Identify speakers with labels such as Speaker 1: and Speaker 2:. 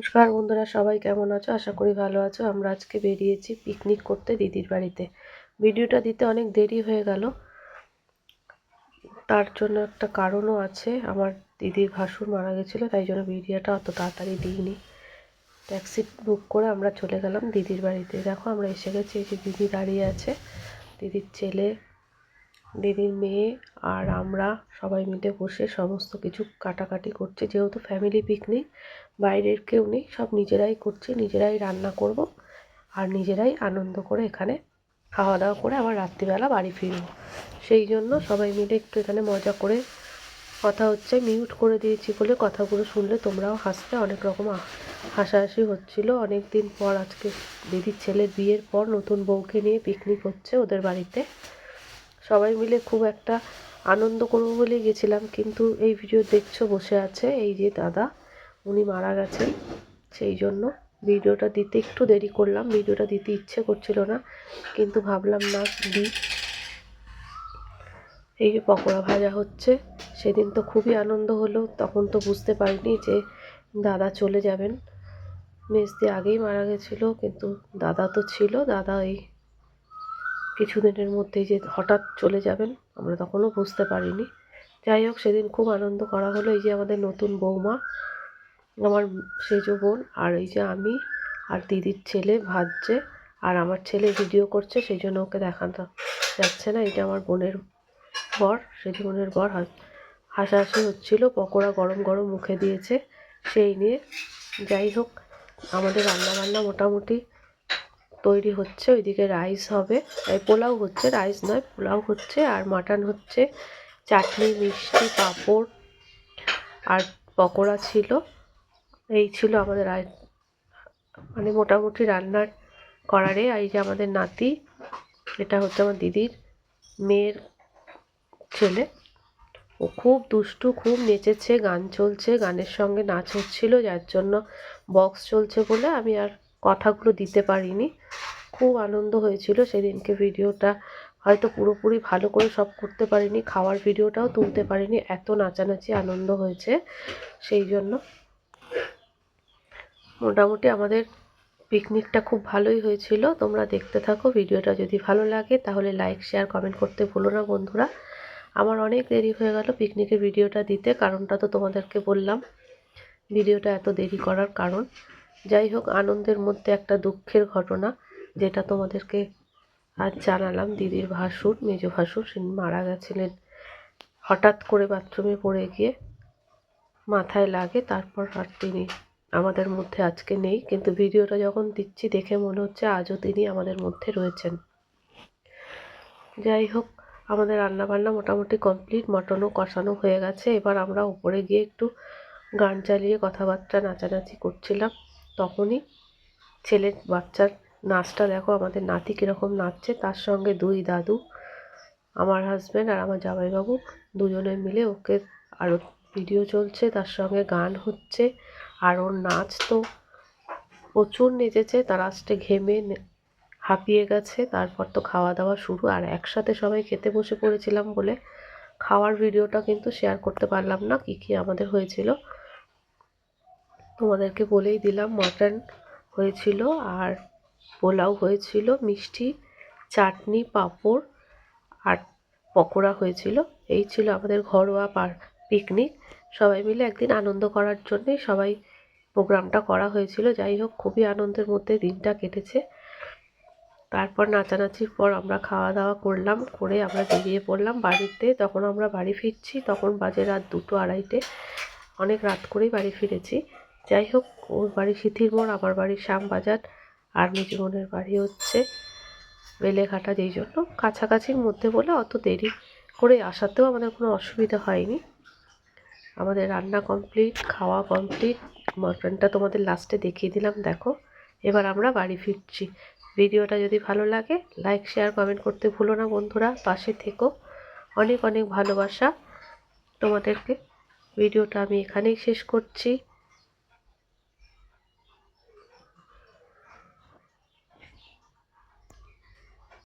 Speaker 1: নমস্কার বন্ধুরা, সবাই কেমন আছো? আশা করি ভালো আছো। আমরা আজকে বেরিয়েছি পিকনিক করতে দিদির বাড়িতে। ভিডিওটা দিতে অনেক দেরি হয়ে গেল। তার জন্য একটা কারণও আছে। আমার দিদির ভাসুর মারা গেছিল, তাই জন্য ভিডিওটা অত তাড়াতাড়ি দিইনি। ট্যাক্সি বুক করে আমরা চলে গেলাম দিদির বাড়িতে। দেখো, আমরা এসে গেছি, এই যে দিদি দাঁড়িয়ে আছে। দিদির ছেলে দিদির মেয়ে আর আমরা সবাই মিলে বসে সমস্ত কিছু কাটাকাটি করছি। যেহেতু ফ্যামিলি পিকনিক বাইরের কেউ নেই, সব নিজেরাই করছি, নিজেরাই রান্না করব আর নিজেরাই আনন্দ করে এখানে খাওয়া দাওয়া করে আবার রাত্রিবেলা বাড়ি ফিরব। সেই জন্য সবাই মিলে একটু এখানে মজা করে কথা হচ্ছে মিউট করে দিয়েছি বলে কথাগুলো শুনলে তোমরাও হাসতে অনেক রকম হাসাহাসি হচ্ছিল। অনেক দিন পর আজকে দিদির ছেলের বিয়ের পর নতুন বউকে নিয়ে পিকনিক হচ্ছে ওদের বাড়িতে। সবাই মিলে খুব একটা আনন্দ করব বলে গেছিলাম, কিন্তু এই ভিডিও দেখছ বসে আছে এই যে দাদা, উনি মারা গেছেন সেই জন্য ভিডিওটা দিতে একটু দেরি করলাম ভিডিওটা দিতে ইচ্ছে করছিল না, কিন্তু ভাবলাম না দিই। এই যে পকোড়া ভাজা হচ্ছে, সেদিন তো খুবই আনন্দ হলো, তখন তো বুঝতে পারিনি যে দাদা চলে যাবেন। মেজদি আগেই মারা গেছিল, কিন্তু দাদা তো ছিল, দাদা এই কিছুদিনের মধ্যেই যে হঠাৎ চলে যাবেন, আমরা তখনও বুঝতে পারিনি। যাই হোক, সেদিন খুব আনন্দ করা হলো। এই যে আমাদের নতুন বৌমা, আমার সেজো বোন, আর এই যে আমি আর দিদির ছেলে ভাজছে, আর আমার ছেলে ভিডিও করছে, সেই জন্য ওকে দেখানো যাচ্ছে না। এটা আমার বোনের বর, সেজো বোনের বর হাসাহাসি হচ্ছিল, পকোড়া গরম গরম মুখে দিয়েছে, সেই নিয়ে। যাই হোক, আমাদের রান্না বান্না মোটামুটি তৈরি হচ্ছে, ওইদিকে রাইস হবে। পোলাও হচ্ছে রাইস নয়, পোলাও হচ্ছে, আর মাটন হচ্ছে, চাটনি, মিষ্টি, পাঁপড়, আর পকোড়া ছিল। এই ছিল আমাদের মানে মোটামুটি রান্নার করারে এই যে আমাদের নাতি, এটা হচ্ছে আমার দিদির মেয়ের ছেলে। ও খুব দুষ্টু, খুব নেচেছে, গান চলছে, গানের সঙ্গে নাচ হচ্ছিল, যার জন্য বক্স চলছে বলে আমি আর কথাগুলো দিতে পারিনি। খুব আনন্দ হয়েছিল সেদিনকে ভিডিওটা। হয়তো পুরোপুরি ভালো করে সব করতে পারিনি, খাওয়ার ভিডিওটাও তুলতে পারিনি, এত নাচানাচি আনন্দ হয়েছে সেই জন্য। মোটামুটি আমাদের পিকনিকটা খুব ভালোই হয়েছিল, তোমরা দেখতে থাকো, ভিডিওটা যদি ভালো লাগে তাহলে লাইক শেয়ার কমেন্ট করতে ভুলো না বন্ধুরা। আমার অনেক দেরি হয়ে গেল পিকনিকের ভিডিওটা দিতে, কারণটা তো তোমাদেরকে বললাম। ভিডিওটা এত দেরি করার কারণ। যাই হোক, আনন্দের মধ্যে একটা দুঃখের ঘটনা যেটা তোমাদেরকে আজ জানালাম। দিদির ভাসুর, মেজ ভাসুর মারা গেছিলেন। হঠাৎ করে বাথরুমে পড়ে গিয়ে মাথায় লাগে, তারপর আর তিনি আমাদের মধ্যে আজকে নেই। কিন্তু ভিডিওটা যখন দিচ্ছি, দেখে মনে হচ্ছে আজও তিনি আমাদের মধ্যে রয়েছেন। যাই হোক, আমাদের রান্নাবান্না মোটামুটি কমপ্লিট, মটনও কষানো হয়ে গেছে। এবার আমরা উপরে গিয়ে একটু গান চালিয়ে কথাবার্তা নাচানাচি করছিলাম। তখনই ছেলের বাচ্চার নাচটা দেখো, আমাদের নাতি কীরকম নাচছে। তার সঙ্গে দুই দাদু, আমার হাজব্যান্ড আর আমার জামাইবাবু দুজনে মিলে ওকে আরও ভিডিও চলছে, তার সঙ্গে গান হচ্ছে। আর ওর নাচ তো প্রচুর নেচেছে, তার লাস্টে ঘেমে হাঁপিয়ে গেছে। তারপর তো খাওয়া দাওয়া শুরু। আর একসাথে সবাই খেতে বসে পড়েছিলাম বলে খাওয়ার ভিডিওটা কিন্তু শেয়ার করতে পারলাম না, কী কী আমাদের হয়েছিল। তোমাদেরকে বলেই দিলাম, মাটন হয়েছিল আর পোলাও হয়েছিল, মিষ্টি, চাটনি, পাঁপড় আর পকোড়া হয়েছিল। এই ছিল আমাদের ঘরোয়া পার পিকনিক সবাই মিলে একদিন আনন্দ করার জন্যেই সবাই প্রোগ্রামটা করা হয়েছিল। যাই হোক, খুবই আনন্দের মধ্যে দিনটা কেটেছে। তারপর নাচানাচির পর আমরা খাওয়া দাওয়া করলাম, করে আমরা বেরিয়ে পড়লাম বাড়িতে। তখন আমরা বাড়ি ফিরছি, তখন বাজে রাত দুটো আড়াইটে। অনেক রাত করেই বাড়ি ফিরেছি। যাই হোক, ওর বাড়ি সিথির মোড় আমার বাড়ি শ্যামবাজার। আর জীবনের বাড়ি হচ্ছে বেলেঘাটা, যেই জন্য কাছাকাছির মধ্যে বলে অত দেরি করে আসাতেও আমাদের কোনো অসুবিধা হয়নি। আমাদের রান্না কমপ্লিট, খাওয়া কমপ্লিট মটনটা তোমাদের লাস্টে দেখিয়ে দিলাম, দেখো। এবার আমরা বাড়ি ফিরছি। ভিডিওটা যদি ভালো লাগে, লাইক, শেয়ার, কমেন্ট করতে ভুলো না বন্ধুরা। পাশে থেকো। অনেক অনেক ভালোবাসা তোমাদেরকে। ভিডিওটা আমি এখানেই শেষ করছি।